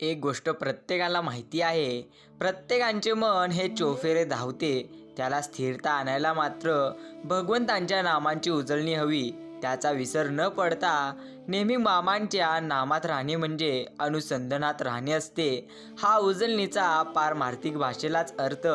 एक गोष्ट प्रत्येकाला माहिती आहे. प्रत्येकांचे मन हे चोफेरे धावते. त्याला स्थिरता आणायला मात्र भगवंतांच्या नामांची उजळणी हवी. त्याचा विसर न पडता नेहमी मामांच्या नामात राहणे म्हणजे अनुसंधानात राहणे असते. हा उजळणीचा पारमार्थिक भाषेलाच अर्थ.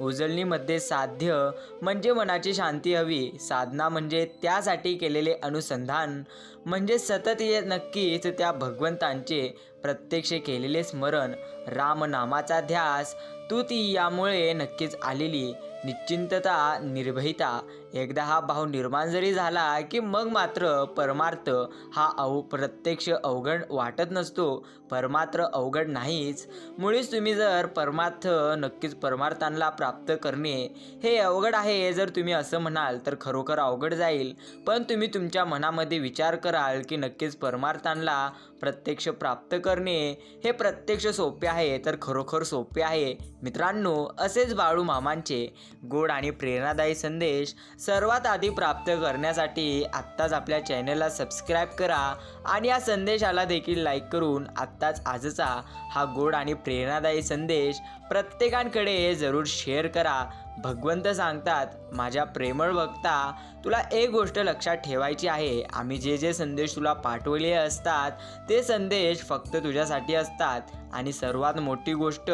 उजळणीमध्ये साध्य म्हणजे मनाची शांती हवी. साधना म्हणजे त्यासाठी केलेले अनुसंधान. म्हणजे सतत ये नक्कीच त्या भगवंतांचे प्रत्यक्ष केलेले स्मरण. रामनामाचा ध्यास. तू ती यामुळे नक्कीच आलेली. निश्चिंतता निर्भयता. एकदा हा भाव निर्माण जरी झाला की मग मात्र परमार्थ हा अव प्रत्यक्ष अवघड वाटत नसतो परमात्र अवघड नाहीच. मुळीच तुम्ही जर परमार्थ नक्कीच परमार्थांना प्राप्त करणे हे अवघड आहे जर तुम्ही असं म्हणाल तर खरोखर अवघड जाईल. पण तुम्ही तुमच्या मनामध्ये विचार कराल की नक्कीच परमार्थांना प्रत्यक्ष प्राप्त करणे हे प्रत्यक्ष सोपे आहे तर खरोखर सोपे आहे. मित्रांनो असेच बाळू मामांचे गोड आणि प्रेरणादायी संदेश सर्वात आधी प्राप्त करण्यासाठी आत्ताच आपल्या चॅनलला सबस्क्राईब करा. आणि या संदेशाला देखील लाईक करून आत्ताच आजचा हा गोड आणि प्रेरणादायी संदेश प्रत्येकांकडे जरूर शेअर करा. भगवंत सांगतात माझ्या प्रेमळ भक्ता तुला एक गोष्ट लक्षात ठेवायची आहे. आम्ही जे जे संदेश तुला पाठवले असतात ते संदेश फक्त तुझ्यासाठी असतात. आणि सर्वात मोठी गोष्ट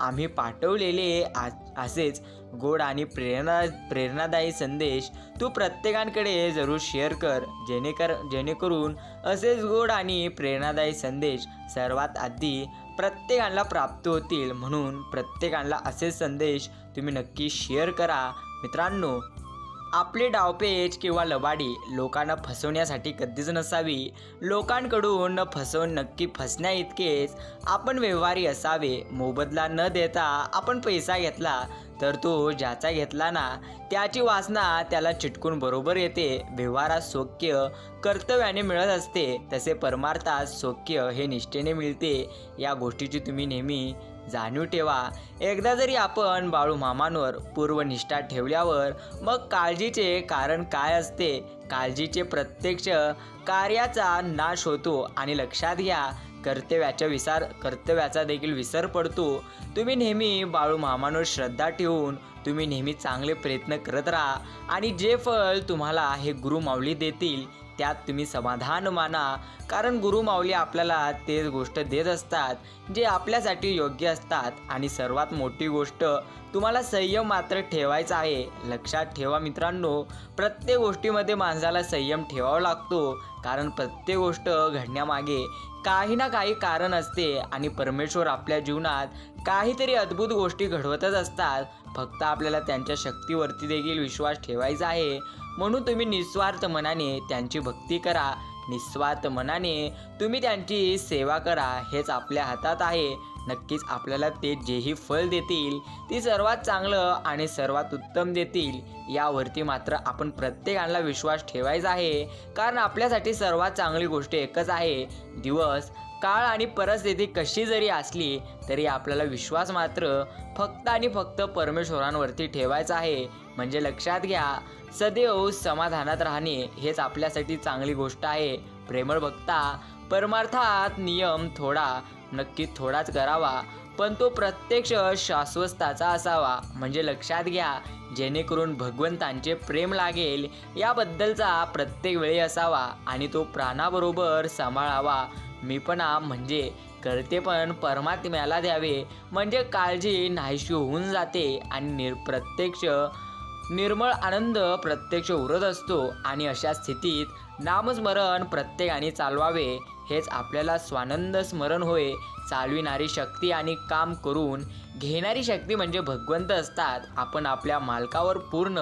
आम्ही पाठवलेले आ असेच गोड आणि प्रेरणा प्रेरणादायी संदेश तू प्रत्येकांकडे जरूर शेअर कर. जेणेकर जेणेकरून असेच गोड आणि प्रेरणादायी संदेश सर्वात आधी प्रत्येकाला प्राप्त होतील. म्हणून प्रत्येकाला असे संदेश तुम्ही नक्की शेअर करा. मित्रांनो आपले डावपेच किंवा लबाडी लोकांना फसवण्यासाठी कधीच नसावी. लोकांकडून फसवून नक्की फसण्या इतकेच आपण व्यवहारी असावे. मोबदला न देता आपण पैसा घेतला तर तो ज्याचा घेतला ना त्याची वासना त्याला चिटकून बरोबर येते. व्यवहारात सौख्य कर्तव्याने मिळत असते. तसे परमार्थात सौख्य हे निष्ठेने मिळते. या गोष्टीची तुम्ही नेहमी जाणीव ठेवा. एकदा जरी आपण बाळू मामांवर पूर्वनिष्ठा ठेवल्यावर मग काळजीचे कारण काय असते? काळजीचे प्रत्यक्ष कार्याचा नाश होतो आणि लक्षात घ्या कर्तव्याच्या विसार कर्तव्याचा देखील विसर पडतो. तुम्ही नेहमी बाळू मामांवर श्रद्धा ठेवून तुम्ही नेहमी चांगले प्रयत्न करत राहा आणि जे फळ तुम्हाला हे गुरुमाऊली देतील त्यात तुम्ही समाधान माना. कारण गुरुमाऊली आपल्याला तेच गोष्ट देत असतात जे आपल्यासाठी योग्य असतात. आणि सर्वात मोठी गोष्ट तुम्हाला संयम मात्र ठेवायचा आहे. लक्षात ठेवा मित्रांनो प्रत्येक गोष्टीमध्ये माणसाला संयम ठेवावा लागतो. कारण प्रत्येक गोष्ट घडण्यामागे काही ना काही कारण असते आणि परमेश्वर आपल्या जीवनात काहीतरी अद्भुत गोष्टी घडवतच असतात. फक्त आपल्याला त्यांच्या शक्तीवरती देखील विश्वास ठेवायचा आहे. म्हणून तुम्ही निस्वार्थ मनाने त्यांची भक्ती करा. निस्वार्थ मनाने तुम्ही त्यांची सेवा करा. हेच आपल्या हातात आहे. नक्कीच आपल्याला ते जेही फल देतील ती सर्वात चांगलं आणि सर्वात उत्तम देतील यावरती मात्र आपण प्रत्येकाला विश्वास ठेवायचा आहे. कारण आपल्यासाठी सर्वात चांगली गोष्ट एकच आहे दिवस काळ आणि परिस्थिती कशी जरी असली तरी आपल्याला विश्वास मात्र फक्त आणि फक्त परमेश्वरांवरती ठेवायचा आहे. म्हणजे लक्षात घ्या सदैव समाधानात राहणे हेच आपल्यासाठी चांगली गोष्ट आहे. प्रेमळ भक्ता परमार्थात नियम थोडा नक्की थोडाच करावा पण तो प्रत्यक्ष शाश्वताचा असावा. म्हणजे लक्षात घ्या जेणेकरून भगवंतांचे प्रेम लागेल याबद्दलचा प्रत्येक वेळी असावा आणि तो प्राणाबरोबर सांभाळावा. मीपणा म्हणजे करते पण परमात्म्याला द्यावे. म्हणजे काळजी नाहीशी होऊन जाते आणि निर प्रत्यक्ष निर्मळ आनंद प्रत्यक्ष उरत असतो आणि अशा स्थितीत नामस्मरण प्रत्येकाने चालवावे हेच आपल्याला स्वानंद स्मरण होय. चालविणारी शक्ती आणि काम करून घेणारी शक्ती म्हणजे भगवंत असतात. आपण आपल्या मालकावर पूर्ण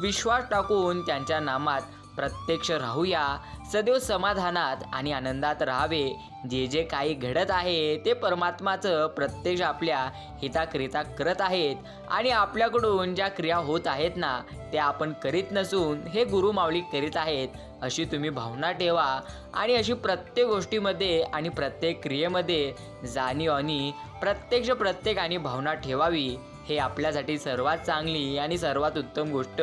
विश्वास टाकून त्यांच्या नामात प्रत्यक्ष राहूया सदैव समाधानात आणि आनंदात राहावे. जे जे काही घडत आहे ते परमात्माचं प्रत्यक्ष आपल्या हिताकरिता करत आहेत. आणि आपल्याकडून ज्या क्रिया होत आहेत ना त्या आपण करीत नसून हे गुरु माऊली करीत आहेत. अशी तुम्ही भावना ठेवा. आणि अशी प्रत्येक गोष्टीमध्ये आणि प्रत्येक क्रियेमध्ये जाणीव आणि प्रत्यक्ष प्रत्येकाने भावना ठेवावी. हे आपल्यासाठी सर्वात चांगली आणि सर्वात उत्तम गोष्ट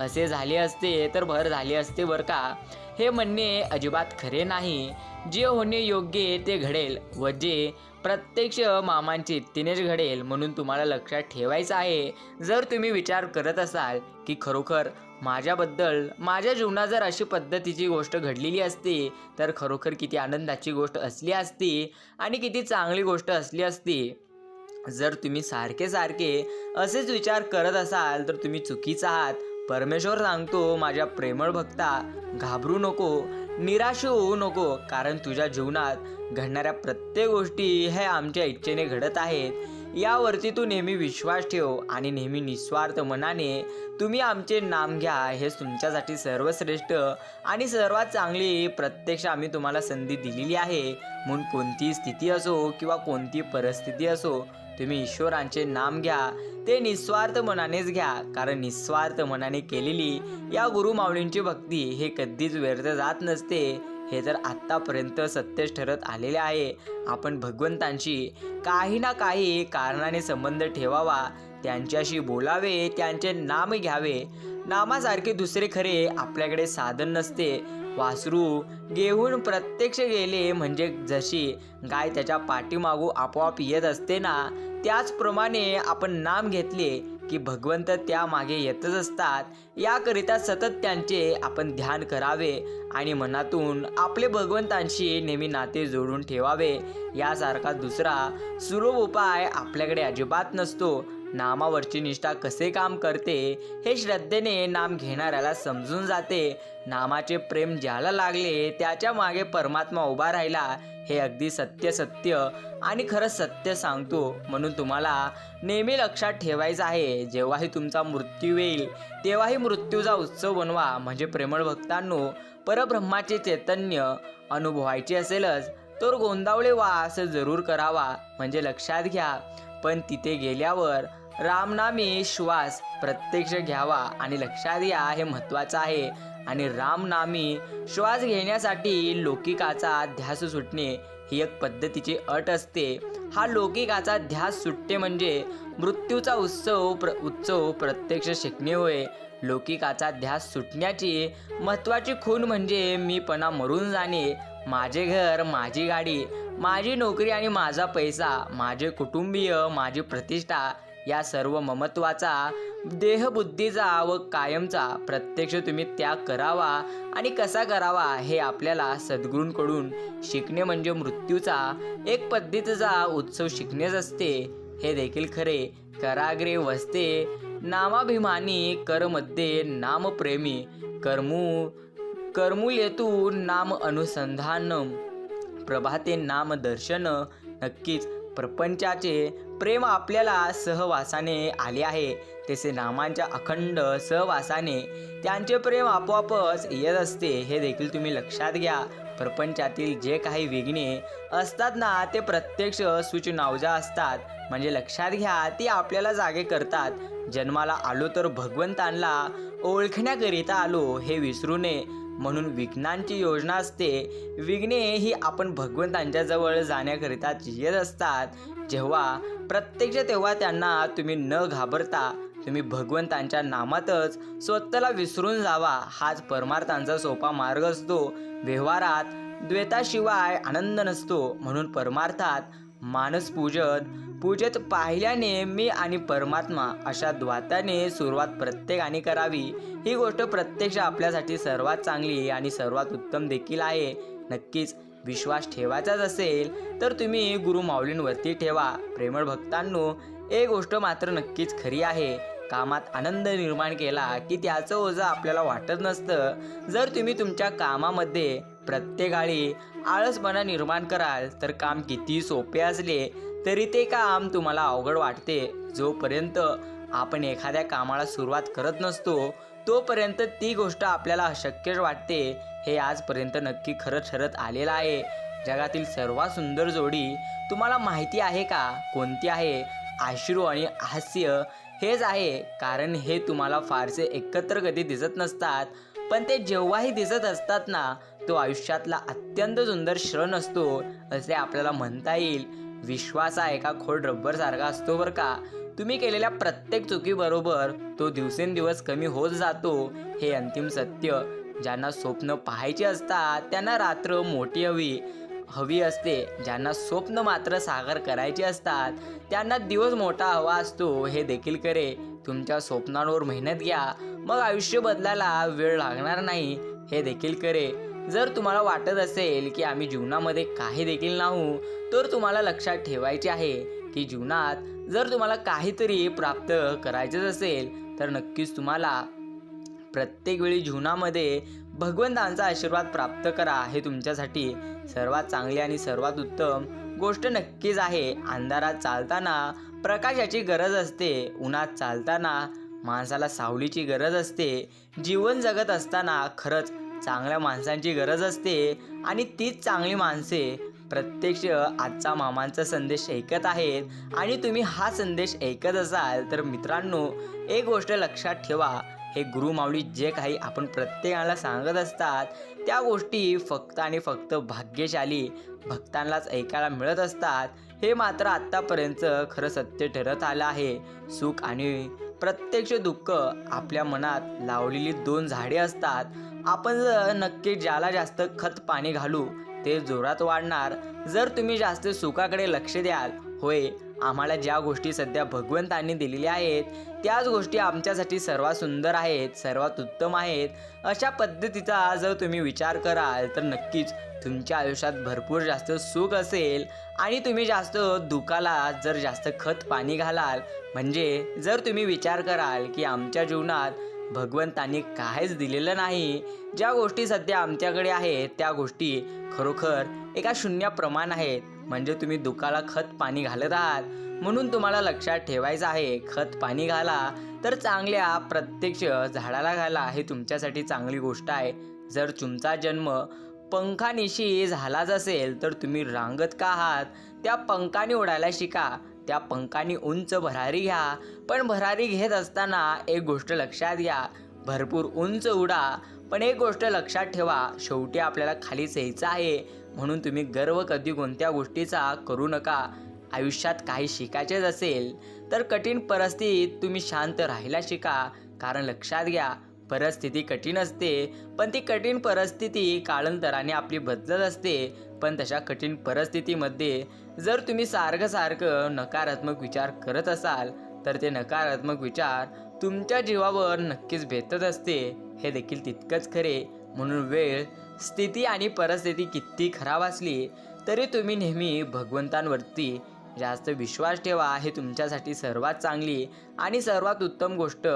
असे झाले असते तर भर झाले असते बरं का? हे म्हणणे अजिबात खरे नाही. जे होणे योग्य ते घडेल व जे प्रत्यक्ष मामांची तिनेच घडेल म्हणून तुम्हाला लक्षात ठेवायचं आहे. जर तुम्ही विचार करत असाल की खरोखर माझ्याबद्दल माझ्या जीवनात जर अशी पद्धतीची गोष्ट घडलेली असती तर खरोखर किती आनंदाची गोष्ट असली असती आणि किती चांगली गोष्ट असली असती. जर तुम्ही सारखे सारखे असेच विचार करत असाल तर तुम्ही चुकीचा आहात. परमेश्वर सांगतो माझ्या प्रेमळ भक्ता घाबरू नको निराश होऊ नको कारण तुझ्या जीवनात घडणाऱ्या प्रत्येक गोष्टी हे आमच्या इच्छेने घडत आहेत. यावरती तू नेहमी विश्वास ठेव आणि नेहमी निस्वार्थ मनाने तुम्ही आमचे नाम घ्या. हे तुमच्यासाठी सर्वश्रेष्ठ आणि सर्वात चांगली प्रत्यक्ष आम्ही तुम्हाला संधी दिलेली आहे. म्हणून कोणतीही स्थिती असो किंवा कोणती परिस्थिती असो तुम्ही ईश्वरांचे नाम घ्या ते निस्वार्थ मनानेच घ्या. कारण निस्वार्थ मनाने केलेली या गुरुमाऊलींची भक्ती हे कधीच व्यर्थ जात नसते. हे तर आत्तापर्यंत सत्यच ठरत आलेले आहे. आपण भगवंतांशी काही ना काही कारणाने संबंध ठेवावा त्यांच्याशी बोलावे त्यांचे नाम घ्यावे. नामासारखे दुसरे खरे आपल्याकडे साधन नसते. वासरू घेऊन प्रत्यक्ष गेले म्हणजे जशी गाय त्याच्या पाठीमागू आपोआप येत असते ना त्याचप्रमाणे आपण नाम घेतले की भगवंत त्यामागे येतच असतात. याकरिता सतत त्यांचे आपण ध्यान करावे आणि मनातून आपले भगवंतांशी नेहमी नाते जोडून ठेवावे. यासारखा दुसरा सुलभ उपाय आपल्याकडे अजिबात नसतो. नामावरची निष्ठा कसे काम करते हे श्रद्धेने नाम घेणाऱ्याला समजून जाते. नामाचे प्रेम ज्याला लागले त्याच्यामागे परमात्मा उभा राहिला. हे अगदी सत्य सत्य आणि खरं सत्य सांगतो. म्हणून तुम्हाला नेहमी लक्षात ठेवायचं आहे जेव्हाही तुमचा मृत्यू येईल तेव्हाही मृत्यूचा उत्सव बनवा. म्हणजे प्रेमळ भक्तांनो परब्रह्माचे चैतन्य अनुभवायचे असेलच तर गोंदावळे असं जरूर करावा. म्हणजे लक्षात घ्या. पण तिथे गेल्यावर रामनामी श्वास प्रत्यक्ष घ्यावा आणि लक्षात घ्या हे महत्त्वाचं आहे. आणि रामनामी श्वास घेण्यासाठी लौकिकाचा ध्यास सुटणे ही एक पद्धतीची अट असते. हा लौकिकाचा ध्यास सुटते म्हणजे मृत्यूचा उत्सव प्र उत्सव प्रत्यक्ष शिकणे होय. लौकिकाचा ध्यास सुटण्याची महत्त्वाची खूण म्हणजे मीपणा मरून जाणे. माझे घर माझी गाडी माझी नोकरी आणि माझा पैसा माझे कुटुंबीय माझी प्रतिष्ठा या सर्व ममत्वाचा देहबुद्धीचा व कायमचा प्रत्यक्ष तुम्ही त्याग करावा. आणि कसा करावा हे आपल्याला सद्गुरूंकडून शिकणे म्हणजे मृत्यूचा एक पद्धतीचा उत्सव शिकणेच असते. हे देखील खरे. कराग्रे वसते नामाभिमानी करमध्ये नामप्रेमी. कर्मू कर्मुलेतू नाम अनुसंधान प्रभाते नाम दर्शन नक्कीच प्रपंचाचे प्रेम आपल्याला सहवासाने आले आहे. तसे नामांच्या अखंड सहवासाने त्यांचे प्रेम आपोआपच येत असते हे देखील तुम्ही लक्षात घ्या. प्रपंचातील जे काही विघ्ने असतात ना ते प्रत्यक्ष सूचनावजा असतात. म्हणजे लक्षात घ्या ती आपल्याला जागे करतात. जन्माला आलो तर भगवंतांना ओळखण्याकरिता आलो हे विसरू नये. म्हणून विघ्नांची योजना असते. विघ्ने ही आपण भगवंतांच्या जवळ जाण्याकरिता येत असतात. जेव्हा प्रत्यक्ष तेव्हा त्यांना तुम्ही न घाबरता तुम्ही भगवंतांच्या नामातच स्वतःला विसरून जावा हाच परमार्थांचा सोपा मार्ग असतो. व्यवहारात द्वैताशिवाय आनंद नसतो म्हणून परमार्थात मानस पूजत पूजेत पाहिल्याने मी आणि परमात्मा अशा द्वाताने सुरुवात प्रत्येकाने करावी. ही गोष्ट प्रत्यक्ष आपल्यासाठी सर्वात चांगली आणि सर्वात उत्तम देखील आहे. नक्कीच विश्वास ठेवायचाच असेल तर तुम्ही गुरु माऊलींवरती ठेवा. प्रेमळ भक्तांनो एक गोष्ट मात्र नक्कीच खरी आहे. कामात आनंद निर्माण केला की त्याचं ओझं आपल्याला वाटत नसतं. जर तुम्ही तुमच्या कामामध्ये प्रत्येकाळी आळसपणा निर्माण कराल तर काम किती सोपे असले तरी ते काम तुम्हाला अवघड वाटते. जोपर्यंत आपण एखाद्या कामाला सुरुवात करत नसतो तोपर्यंत ती गोष्ट आपल्याला अशक्यच वाटते हे आजपर्यंत नक्की खरं ठरत आलेलं आहे. जगातील सर्वात सुंदर जोडी तुम्हाला माहिती आहे का? कोणती आहे? आश्रू आणि हास्य हेच आहे कारण हे तुम्हाला फारसे एकत्र कधी दिसत नसतात. पण ते जेव्हाही दिसत असतात ना तो आयुष्यातला अत्यंत सुंदर क्षण असतो असे आपल्याला म्हणता येईल. विश्वास हा एका खोड रब्बरसारखा असतो बरं का? तुम्ही केलेल्या प्रत्येक चुकीबरोबर तो दिवसेंदिवस कमी होत जातो हे अंतिम सत्य. ज्यांना स्वप्न पाहायचे असतात त्यांना रात्र मोठी हवी हवी असते. ज्यांना स्वप्न मात्र साकार करायचे असतात त्यांना दिवस मोठा हवा असतो हे देखील करे तुमच्या स्वप्नांवर मेहनत घ्या. मग आयुष्य बदलायला वेळ लागणार नाही हे देखील करे जर तुम्हाला वाटत असेल की आम्ही जीवनामध्ये काही देखील नाहू तर तुम्हाला लक्षात ठेवायचे आहे. की जीवनात जर तुम्हाला काहीतरी प्राप्त करायचंच असेल तर नक्कीच तुम्हाला प्रत्येक वेळी जीवनामध्ये भगवंतांचा आशीर्वाद प्राप्त करा हे तुमच्यासाठी सर्वात चांगली आणि सर्वात उत्तम गोष्ट नक्कीच आहे. अंधारात चालताना प्रकाशाची गरज असते उन्हात चालताना माणसाला सावलीची गरज असते जीवन जगत असताना खरंच चांगल्या माणसांची गरज असते आणि तीच चांगली माणसे प्रत्यक्ष आजचा मामांचा संदेश ऐकत आहेत आणि तुम्ही हा संदेश ऐकत असाल तर मित्रांनो एक गोष्ट लक्षात ठेवा. हे गुरुमावळी जे काही आपण प्रत्येकाला सांगत असतात त्या गोष्टी फक्त आणि फक्त भाग्यशाली भक्तांनाच ऐकायला मिळत असतात. हे मात्र आत्तापर्यंत खरं सत्य ठरत आलं आहे. सुख आणि प्रत्यक्ष दुःख आपल्या मनात लावलेली दोन झाडे असतात. आपण जर नक्की ज्याला जास्त खत पाणी घालू ते जोरात वाढणार. जर तुम्ही जास्त सुखाकडे लक्ष द्याल होय आम्हाला ज्या गोष्टी सध्या भगवंतांनी दिलेल्या आहेत त्याच गोष्टी आमच्यासाठी सर्वात सुंदर आहेत सर्वात उत्तम आहेत. अशा पद्धतीचा जर तुम्ही विचार कराल तर नक्कीच तुमच्या आयुष्यात भरपूर जास्त सुख असेल. आणि तुम्ही जास्त दुःखाला जर जास्त खत पाणी घालाल म्हणजे जर तुम्ही विचार कराल की आमच्या जीवनात भगवंतांनी काहीच दिलेलं नाही. ज्या गोष्टी सध्या आमच्याकडे आहेत त्या गोष्टी खरोखर एका शून्याप्रमाण आहेत. म्हणजे तुम्ही दुकाला खत पाणी घालत आहात. म्हणून तुम्हाला लक्षात ठेवायचं आहे खत पाणी घाला. तर चांगल्या प्रत्यक्ष झाडाला घाला हे तुमच्यासाठी चांगली गोष्ट आहे. जर तुमचा जन्म पंखानिशी झालाच असेल तर तुम्ही रांगत का आहात? त्या पंखाने उडायला शिका. त्या पंखानी उंच भरारी घ्या. पण भरारी घेत असताना एक गोष्ट लक्षात घ्या. भरपूर उंच उडा. पण एक गोष्ट लक्षात ठेवा शेवटी आपल्याला खालीच यायचं आहे. म्हणून तुम्ही गर्व कधी कोणत्या गोष्टीचा करू नका. आयुष्यात काही शिकायचेच असेल तर कठीण परिस्थितीत तुम्ही शांत राहायला शिका. कारण लक्षात घ्या परिस्थिती कठीण असते पण ती कठीण परिस्थिती काळांतराने आपली बदलत असते. पण तशा कठीण परिस्थितीमध्ये जर तुम्ही सारखं सारखं नकारात्मक विचार करत असाल तर ते नकारात्मक विचार तुमच्या जीवावर नक्कीच भेटत असते. हे देखील तितकंच खरे. म्हणून वेळ स्थिती आणि परिस्थिती किती खराब असली तरी तुम्ही नेहमी भगवंतांवरती जास्त विश्वास ठेवा. हे तुमच्यासाठी सर्वात चांगली आणि सर्वात उत्तम गोष्ट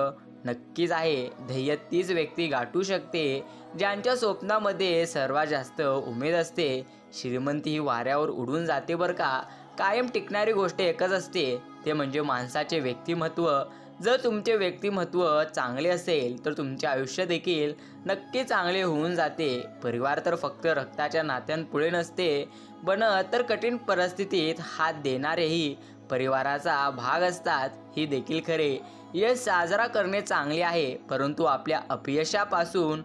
नक्कीच आहे. ध्येय तीच व्यक्ती गाठू शकते ज्यांच्या स्वप्नामध्ये सर्वात जास्त उमेद असते. श्रीमंती ही वाऱ्यावर उडून जाते बरं का? कायम टिकणारी गोष्ट एकच असते ते म्हणजे माणसाचे व्यक्तिमत्व. जर तुमचे व्यक्तिमत्व चांगले असेल तर तुमचे आयुष्य देखील नक्की चांगले होऊन जाते. परिवार तर फक्त रक्ताच्या नात्यांपुढे नसते. बनत तर कठीण परिस्थितीत हात देणारेही परिवाराचा भाग असतात हे देखील खरे. यश साजरा करणे चांगले आहे परंतु आपल्या अपयशापासून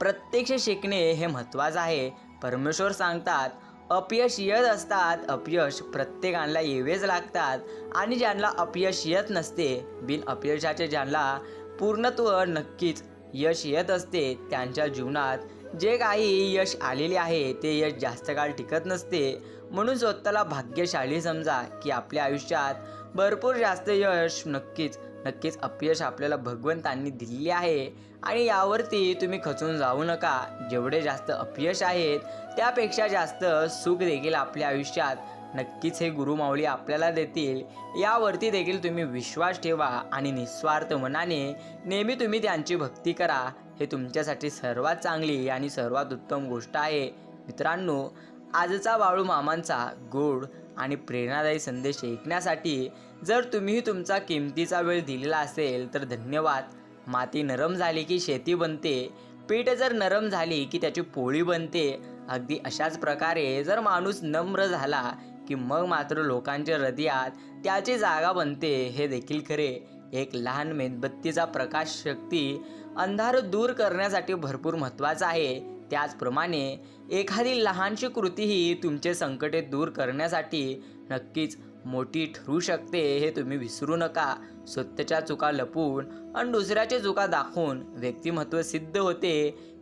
प्रत्यक्ष शिकणे हे महत्त्वाचं आहे. परमेश्वर सांगतात अपयश येत असतात अपयश प्रत्येकाला येवेच लागतात. आणि ज्यांना अपयश येत नसते बिन अपयशाचे ज्यांना पूर्णत्व नक्कीच यश येत असते त्यांच्या जीवनात जे काही यश आलेले आहे ते यश जास्त काळ टिकत नसते. म्हणून स्वतःला भाग्यशाली समजा की आपल्या आयुष्यात भरपूर जास्त यश नक्कीच नक्कीच अपयश आपल्याला भगवंतांनी दिलेले आहे. आणि यावरती तुम्ही खचून जाऊ नका. जेवढे जास्त अपयश आहेत त्यापेक्षा जास्त सुख देखील आपल्या आयुष्यात नक्कीच हे गुरुमाऊली आपल्याला देतील. यावरती देखील तुम्ही विश्वास ठेवा आणि निस्वार्थ मनाने नेहमी तुम्ही त्यांची भक्ती करा. हे तुमच्यासाठी सर्वात चांगली आणि सर्वात उत्तम गोष्ट आहे. मित्रांनो आजचा बाळू मामांचा गोड आणि प्रेरणादायी संदेश ऐकण्यासाठी जर तुम्हीही तुमचा किमतीचा वेळ दिलेला असेल तर धन्यवाद. माती नरम झाली की शेती बनते. पीठ जर नरम झाली की त्याची पोळी बनते. अगदी अशाच प्रकारे जर माणूस नम्र झाला की मग मात्र लोकांच्या हृदयात त्याची जागा बनते हे देखील खरे. एक लहान मेणबत्तीचा प्रकाश शक्ती अंधार दूर करण्यासाठी भरपूर महत्त्वाचा आहे. त्याचप्रमाणे एखादी लहानशी कृतीही तुमचे संकटे दूर करण्यासाठी नक्कीच मोठी ठरू शकते हे तुम्ही विसरू नका. स्वतःच्या चुका लपवून आणि दुसऱ्याच्या चुका दाखवून व्यक्तिमत्व सिद्ध होते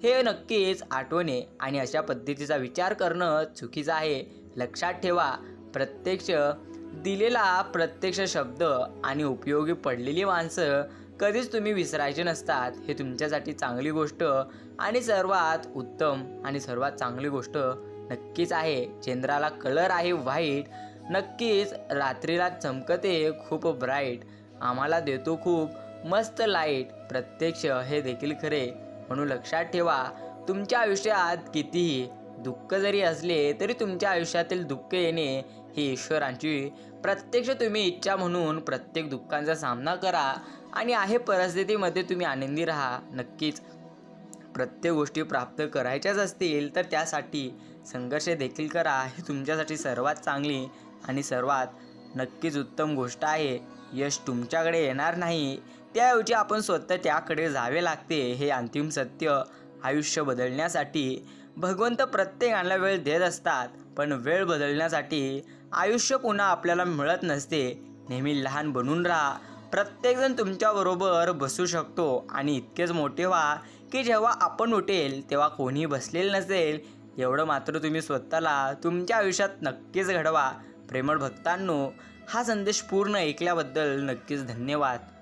हे नक्कीच आठवणे आणि अशा पद्धतीचा विचार करणं चुकीचं आहे. लक्षात ठेवा प्रत्यक्ष दिलेला प्रत्यक्ष शब्द आणि उपयोगी पडलेली माणसं कधीच तुम्ही विसरायचे नसतात. हे तुमच्यासाठी चांगली गोष्ट आणि सर्वात उत्तम आणि सर्वात चांगली गोष्ट नक्कीच आहे. चंद्राला कलर आहे व्हाईट नक्कीच रात्रीला चमकते खूप ब्राईट आम्हाला देतो खूप मस्त लाइट प्रत्यक्ष हे देखील खरे. म्हणून लक्षात ठेवा तुमच्या आयुष्यात कितीही दुःख जरी असले तरी तुमच्या आयुष्यातील दुःख येणे ही ईश्वरांची प्रत्यक्ष तुम्ही इच्छा म्हणून प्रत्येक दुःखांचा सामना करा आणि आहे परिस्थितीमध्ये तुम्ही आनंदी राहा. नक्कीच प्रत्येक गोष्टी प्राप्त करायच्याच असतील तर त्यासाठी संघर्ष देखील करा. ही तुमच्यासाठी सर्वात चांगली आणि सर्वात नक्कीच उत्तम गोष्ट आहे. यश तुमच्याकडे येणार नाही. त्याऐवजी आपण स्वतः त्याकडे जावे लागते. हे अंतिम सत्य आयुष्य बदलण्यासाठी. भगवंत प्रत्येकाला वेळ देत असतात पण वेळ बदलण्यासाठी आयुष्य पुन्हा आपल्याला मिळत नसते. नेहमी लहान बनून राहा. प्रत्येकजण तुमच्याबरोबर बसू शकतो आणि इतकेच मोठे व्हा की जेव्हा आपण उठेल तेव्हा कोणी बसलेलं नसेल. एवढं मात्र तुम्ही स्वतःला तुमच्या आयुष्यात नक्कीच घडवा. प्रेमळ भक्तांनो हा संदेश पूर्ण ऐकल्याबद्दल नक्कीच धन्यवाद.